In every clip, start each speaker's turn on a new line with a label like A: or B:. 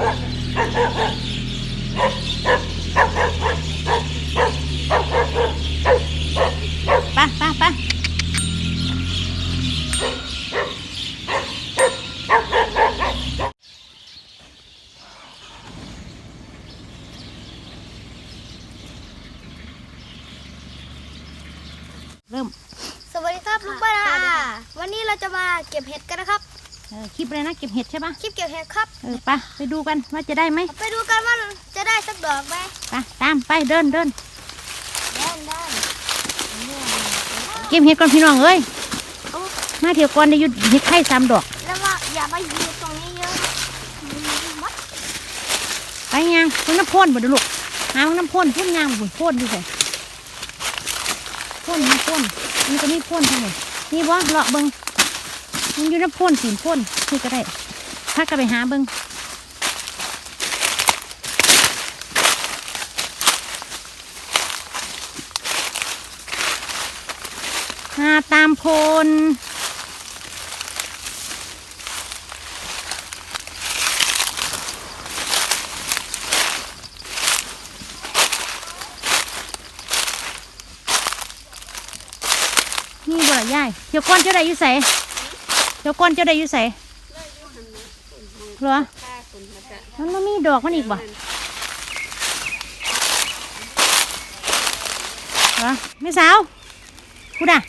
A: ไปไปไปเริ่ม
B: สวัสดีครับลุงป้านาอาวันนี้เราจะมาเก็บเห็ดกันนะครับ
A: เออคลิปเลยนะเก็บเห็ดใช่ปะ
B: คลิปเก็บเห็ดครับ
A: เออไปไปดูกันว่าจะได้ไหม
B: ไปดูกันว่าจะได้สักดอกไหม
A: ไปตามไปเดินเดิน
B: ได้ได้
A: เก็บเห็ดก่อนพี่น้องเอ้ยมาเที่ยวก่อนได้หยุดเห็ดไข่สามดอก
B: แล้วว่าอย่ามายืนตรงนี้เยอะมัด
A: ไปยังคุณน้ำพ่นบ่เดูลูกหาน้ำพ่นพ่นยางบุญพ่นดูสิพ่นมีพ่นมันก็มีพ่นทั้งหมดนี่บ่เลาะเบิง มันอยู่น้ำพ่นสีพ่นนี่ก็ได้ถ้าก็ไปหาเบิงหาตามโพนนี่บ่ละยายเดี๋ยวก้อนจ้าได้อยู่ใส่ เดี๋ยวก้อนเจ้าได้อยู่ใส่หรอมันไม่มีดอกมันอีกบ่เหรอไม่สาวพูดอะ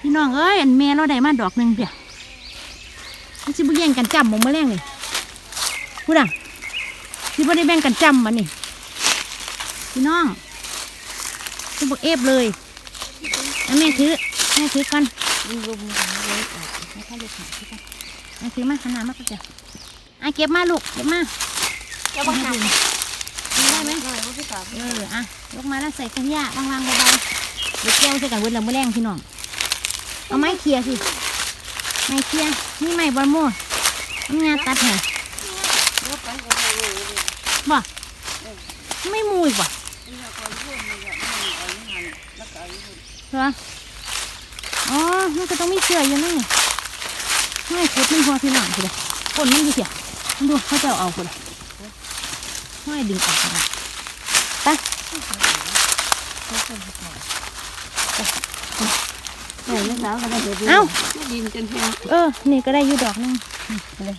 A: พี่น้องเอ้ยอันแม่เราได้มาดอกหนึ่งเดียมันสิบุแย่งกันจำมองมาแรงนี่พูดอะสิบุได้แบ่งกันจำมันนี่พี่น้องสิบุเอฟเลยเอาแม่ถือแม่ถือกัน รุมเลยให้ข้าลูกหาถือกันเอาถือมาขนาดมากก็จะอะเก็บมาลูกเก็บมา
B: อย่ามาหัก
A: ได้ไหมเอออะยกมาแล้วใส่กันยาวางๆเบาๆเดี๋ยวแก้วใส่กันเวลาเมื่อแรงพี่น้องเอาไม้เคลียร์สิไม้เคลียร์นี่ไม้บอลโม่นี่งาตัดเหรอบ่ไม่มูอีกบ่เหรอ อ๋อ มันก็ต้องมีเชืออยู่นี่ไม่ขุดมันพอพี่น้องสิเลยก้นมันอยู่เสียมันดูเขาจะเอาคนละไม่ดึงออกนะไปเอ้า
C: ดินจนแห้ง
A: เออ นี่ก็ได้ยู่ดอกนึง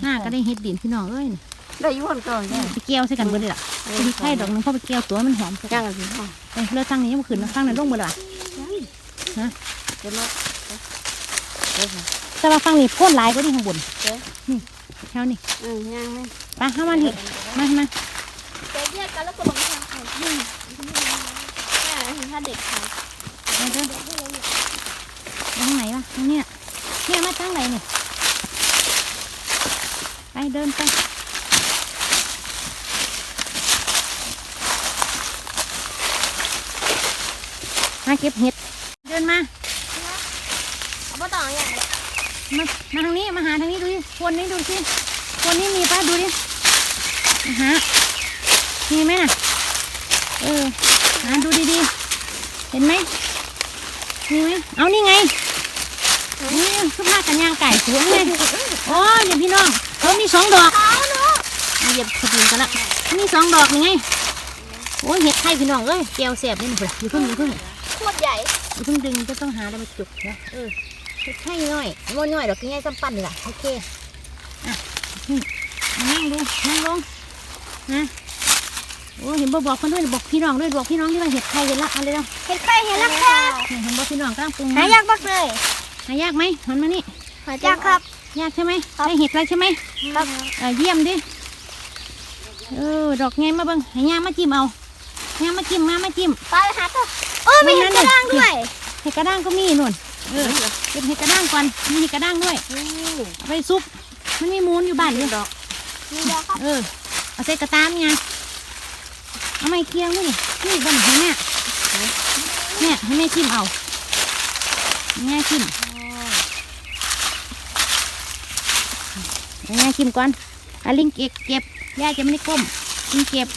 A: หน้าก็ได้เฮ็ดดินพี่น้องเอ้ย
C: ได้ยุ่คนก่อนไป
A: เกี่ยวใส่กันเบิดเลยล่ะไปดีไข่ดอกนึงพราะไปเกี่ยวตัวมันหอม
C: ย่างกันสิพ่อ
A: ไปเลือตั้งนี้ยังบ่ขึ้นนะข้างนั้นลงเบิดล่ะ
C: เดี๋ยวมา
A: แต่ว่าฟังนี่พ่นหลายก็ดีข้างบน
C: เอ๊ะ
A: นี่แถวนี่
C: เออย่างไหม
A: ไปเข้ามานี่มามา
B: เดี๋ยวแยกกันแล้วก็บังคับเขานี่ถ้าเด็กเขา
A: ไปเด้อทางไหนล่ะทางเนี้ยเนี่ยมาทางไหนนี่ไปเดินไปมาเก็บเห็ด เดินมา
B: เอามาต่ออย่าง
A: มามาทางนี้มาหาทางนี้ดูดิคนนี้ดูสิคนนี้มีป้าดูดิมาหามีไหมน่ะเออหาดูดีๆเห็นไหมมีไหมเอานี่ไงนี่คือผ้ากันยางไก่สวยไงโอ้ยเดี๋ยวพี่น้องเขามีสองดอกเอาเหยียบสปริงกันละมีสองดอกนี่ไงโอ้ยเห็ดไข่พี่น้องเอ้ยแก้วแสบนี่หนูอยู่เพิ่งอยู่เพิ่ง
B: ขวดใหญ่
A: อย่าเพิ่งดึงจะต้องหาอะไรมาจุกนะเออ ใช่น้อยโมน้อยดอกง่ายซ้ำปั้นนี่แหละโอเคอะนี่นั่งลงนั่งลงนะโอ้เห็นบอกบอกคนด้วยบอกพี่น้องด้วยบอกพี่น้องที่ว่าเห็ดไข่เห็นละเอะไรแล้ว
B: เห็ดไข่เห็นแล้วครับ
A: เห็นบอกพี่น้องกำลังปรุง
B: หายากมากเลย
A: หายากไหมมันมานี่
B: หายากครับ
A: ยากใช่ไหมได้เห็ดอะไรใช่ไหม
B: ครับ
A: เออเยี่ยมดิเออดอกไงมาเบิ่งให้ย่างมาจิ้มเอาย่างมาจิ้มมามาจิ้ม
B: ไปหาตัวโอ้มีเห็ดกระด้างด้วย
A: เห็ดกระด้างก็มีนู่น เออเก็บเห็ดกระด้างก่อนมีเห็ดกระด้างด้วยเอาไปซุปมันมีมูลอยู่บ้านอยู่ดอก
B: มีแล้วครับ
A: เออเอาใส่กระตามไงเอาไม้เคียงด้วยนี่นี่บ้านให้แม่เนี่ยให้แม่จิ้มเอาให้แม่จิ้มให้แม่จิ้มก่อนอาลิงเก็บเก็บย่าจะไม่ได้ก้มลิงเก็บ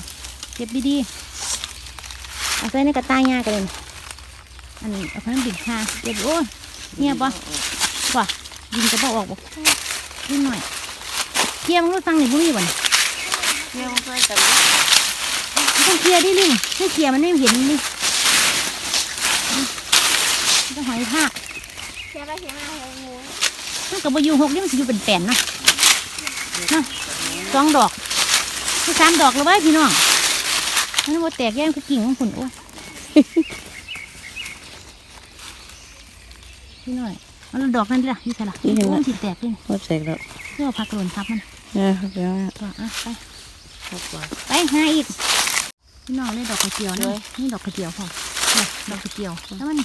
A: เก็บดีๆเอาใส่ในกระตายากันเลยอันนี้เอาพันบิดชาเก็บโอ้ย เงียบปะปะยิงกระบอกออกปะนิดหน่อยเคียงรู้ฟังหนิบุ้ยบ่น
C: เกี่ยวใส่กัน
A: ต้องเคลียร์ดิลิงไม่เคลียร์มันไม่เห็นนี่ต้องหอยทาก
B: เขียนอะไรเขียนอะไรเขียนงู
A: มันกับบอยูหกนี่มันสิอยู่เป็นแป่นนะนะสองดอกที่สามดอกแล้วไว้พี่น้องมันว่าแตกแย่งคือกิ่งของคุณโอ้ย พี่น้อยเอาแล้วดอกนั่นดิล่ะนี่ใช่ละโอ้ยมันสิแตกเลย
C: หมดเสกแล้ว
A: เพื่อเอาผักหล่นทับมัน
C: เนี่ยเดี๋ยว
A: ก็อะไป
C: ครบว่า
A: ไปหาอีกพี่น้องเลยดอกกระเจียวนะนี่ดอกกระเจียวพอเนี่ยดอกกระเจียวแล้วมัน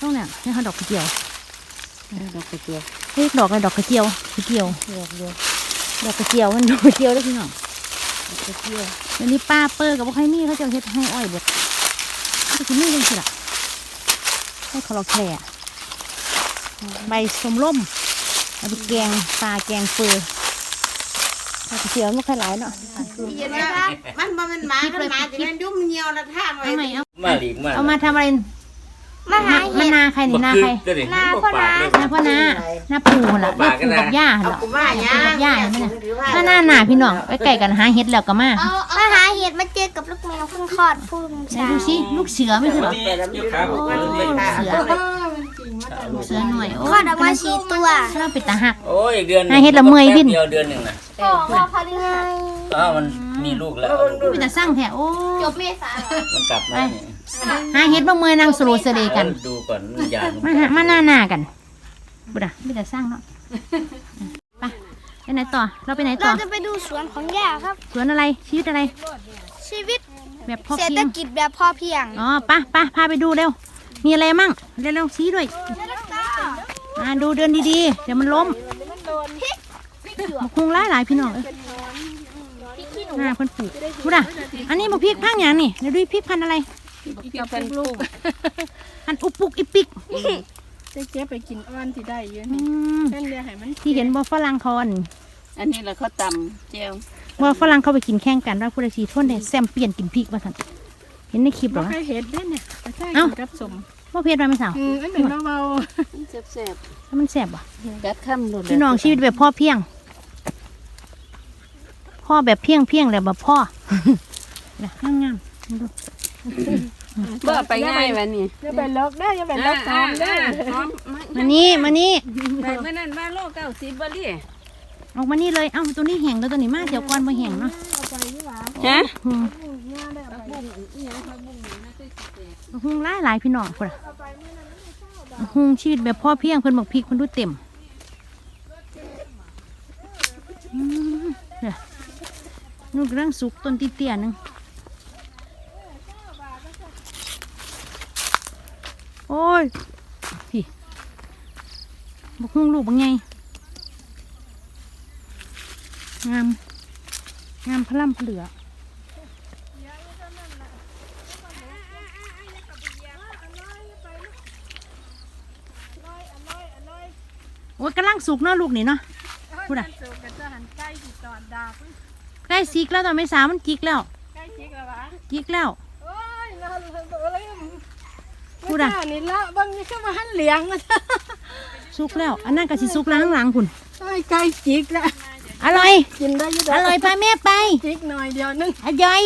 A: ต้องเนี่ยนี่ค่ะดอกกระเจียว
C: ดอกกระเจียว
A: เฮ้ยดอกอะไรดอกกระเจียวกระเจียว
C: ดอกเดียว
A: ดอกกระเจียวมันดอกกระเจียวแล้วพี่น้อง
C: ดอกกระเจียว
A: เดี๋ยวนี้ป้าเปิ้ลกับพวกใครนี่เขาจะเอาเฮ็ดให้อ้อยเบิดก็คือนี่เลยสิล่ะให้คอร์แคร์ ใบสมร่มเอาไปแกงปลาแกงเฟือดอกกระเจียวไม่ค่อยหลายเนาะ
C: เย็นนะมันบ่เป็นหมาคันหมาจะมันยุ่มเหี่ยวละท่างไว้
A: เอาใหม่เอา
D: มาหลีกมา
A: เอามาทำอะไร
B: มาหา
A: มา
B: เห็ด
A: นาใครนี่นาใคร
D: ก็ได้
B: นาพ่
D: พ่
B: อ
D: อ
B: นา
D: นา
A: นาพ่อนานาปู่หั่นล่ะนาปู่กับย่าหั่น
C: เอา
A: ล่ะ
C: กูมาย่า
A: ปู่กับย่าเห็นไหมน่ะมาหน้าหนาพี่น้องไปไก่กันหาเฮ็ดแล้วก็มา
B: มาหาเห็ดมาเจอกับลูกแมวเพิ่งคลอดพุ่ง
A: ไหน
B: เช้า
A: ดูสิลูกเสือไม่ใช่เหรอ
D: ยกขาออกมาเลย
A: เสือลูก เสือหน่อยโอ้
B: คลอดออกมาสี่ตัว
A: เราเป็นตาหัก
D: โอ้ยอีกเดือนหนึ่ง
A: ให้เฮ็ดละเมอยพี่
D: แป๊บเดียวเดือนหนึ่งนะ
B: พ่อพ่อพาเรื่อย
D: อ้าวมันมีลูกแล้ว
A: เป็นตาสร้างแท้โอ้
B: จบเมษา
D: มันกลับมาเนี่ย
A: หาเฮ็ดมาเมื่อยนางสโลเสเลกัน
D: ดูก่อนมันยาน
A: มาหามาหน้าหน้ากันบุดาเป็นตาสร้างเนาะไปไปไหนต่อ เราไปไหนต่
B: เรา
A: อ
B: จะไปดูสวนของย่าครับ
A: สวนอะไร ชีวิตอะไร
B: ชีวิต
A: แบบพ่อ
B: เศรษ
A: เพี
B: ฐ
A: ยง
B: กิจแบบพอเพียง
A: อ๋อไปะปะพาไปดูเร็ว มีอะไรมั่ง เร็วๆชี้ด้วยอ่าดูเดินดีๆ เดี๋ยวมันล้มมาคุงหลายหลายๆพี่น้องเอ้ยอ่าเพิ่นปลูกดูด่ะ อันนี้บุพริกพังอย่างนี่เดี๋ยวดูพริกพันธุ์อะไร
C: กับเป็นลูก
A: พันธุ์อุปุกอิปิก
C: จะเก็บไปกินอ้อนที่ได้เยอะ
A: อืม
C: นั่นเดียวให้มัน
A: ที่เห็นบ่ฝรั่งเขาอัน
C: อันนี้แหละเขาตำเจียว
A: บ่ฝรั่งเขาไปกินแข่งกันว่าผู้ใดสีทนได้แซมเปลี่ยนกินพริกว่าซั่นเห็นในคลิปเหร
C: บ่
A: อวะ
C: เคยเห็ดได้เนี่ยแต่ใช่
A: เอ้า
C: กินกับสม
A: ว่าเพชรมาไม่สาว
C: อืมอันเป็นเบาๆแซ่บ
A: แล้วมันแซ่บบ่
C: ๆกัดค่ำโดด
A: พี่น้องชีวิตแบบพ่อเพียง พ่อแบบเพียงเพียงๆแล้วแบบพ่อ นะงามๆดู
C: บ่ไปง่ายวันนี้อย่าไปลอกได้อย่าไปลอกซ้อมได้
A: มานี่มานี่
C: ไปเมื่อนั้นว่าโลเก้าสิบบ่ลี่
A: ออกมานี่เลย เอ้าตัวนี้แห้งแล้วตัวนี้มาเดี๋ยวก่อนมาแห้งเนาะ
C: ฮะ
A: หุง หุงหลายหลายพี่น้องพุ่นน่ะหุงชีวิตแบบพ่อเพียงเพิ่นบอกพริกเพิ่นดูเต็มเนี่ยนู่นกำลังสุกต้นติเตี้ยหนึงโอ้ยพี่บอกหุงลูกบางไงงาม งามพล่ำเพลือ โอ้ยกำลังสุกเนาะลูกนี่เนาะ พูดอะใกล้สิกแล้วตอนไม่สาวมันจิกแล้วจิกแล้วพูดอะ
C: นี่ละบางนี่ก็มาหันเหลียงนะ
A: สุกแล้ว อันนั้นก็สิสุกแล้วข้างหลังคุณ
C: ไอ้ไก่จิกละ
A: อร่อย
C: กินได้อยัง
A: อร่อยพาแม่ไป
C: จิกหน่อยเดียวนึง
A: อร่อย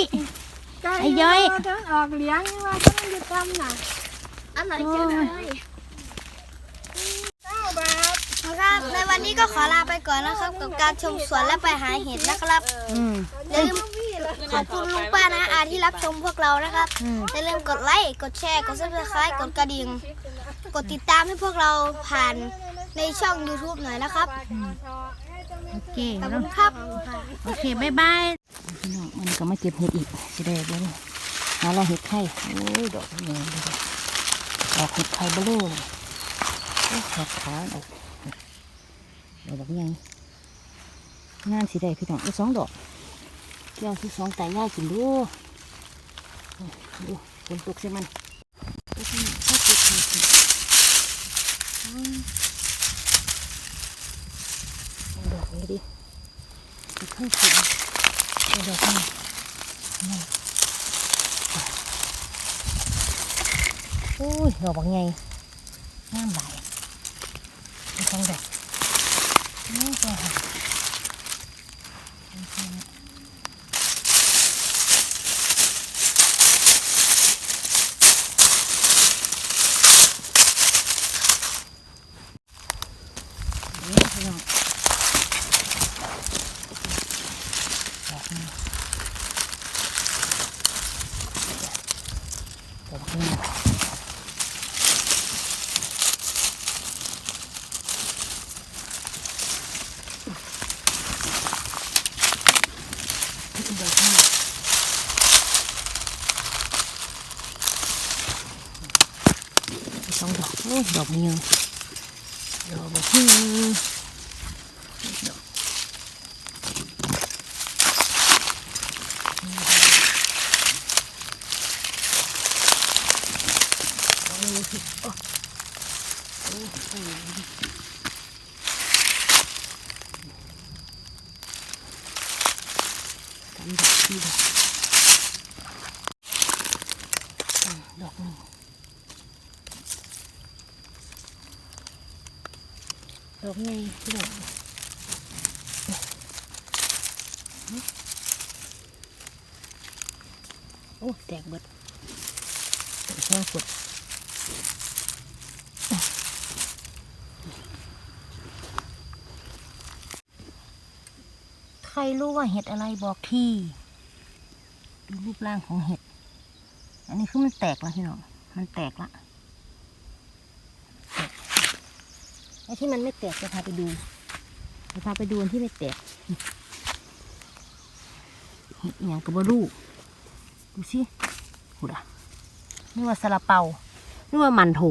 C: ไก่
A: ไอ้ย้อย
C: ทั้งออกเหลียงว่าต้องจะทำน่ะ
B: อันไหนเจอเลยครับใน วันนี้ก็ขอลาไปก่อนนะครับ กับการชมสวนและไปหาเห็ดนะครับ
A: อืม
B: อย่าลืมขอบคุณลุงป้านะอาที่รับชมพวกเรานะครับ
A: อืม
B: อย่าลืมกดไลค์กดแชร์กดซับสไครต์กดกระดิ่งกดติดตามให้พวกเราผ่านในช่อง YouTube หน่อยนะครับ
A: โอเค
B: ขอบ
A: แล้
B: คุ
A: ว
B: ณครับ
A: โอเคบายบายพี่น้องมันก็มาเก็บเห็ดอีกสิได้บ่เนี่ยหาเราเห็ดไข่โอ้ยดอกนี้เลยดอกเห็ดไข่เบลอเลยโอ้ยขาขาดอก ดอกแบบไงงานสิได้พี่น้องอีกสองดอกเกี่ยวที่สองแต่ย่ายกินดูดูฝนตกใช่มันโอ้ยไม่ติดเลยสิอืมเอาดอกนี้ดิอีกข้างเสียงเดี๋ยวกันนี่โอ้ยดอกบางไงงามหลายมีสองดอก นี่ก็หา พี่น้องดอกนี้ดอกนี้ ดอกนี้สองดอกโอ้ยดอกนี้ยังดอกแบบนี้ดอก สามดอกสี่ดอกดอกหนึ่งดอกใหญ่ที่ดอกโอ้ แตกเบิดแตกแห้งฝุด รรู้ว่าเห็ดอะไรบอกทีดูรูปร่างของเห็ด อันนี้คือมันแตกแล้วพี่น้อง มันแตกละไอ้ที่มันไม่แตกจะพาไปดู จะพาไปดูอันที่ไม่แตก เห็ดอย่างกับบรูดูสิหูดะนี่ว่าซาลาเปานี่ว่ามันโถ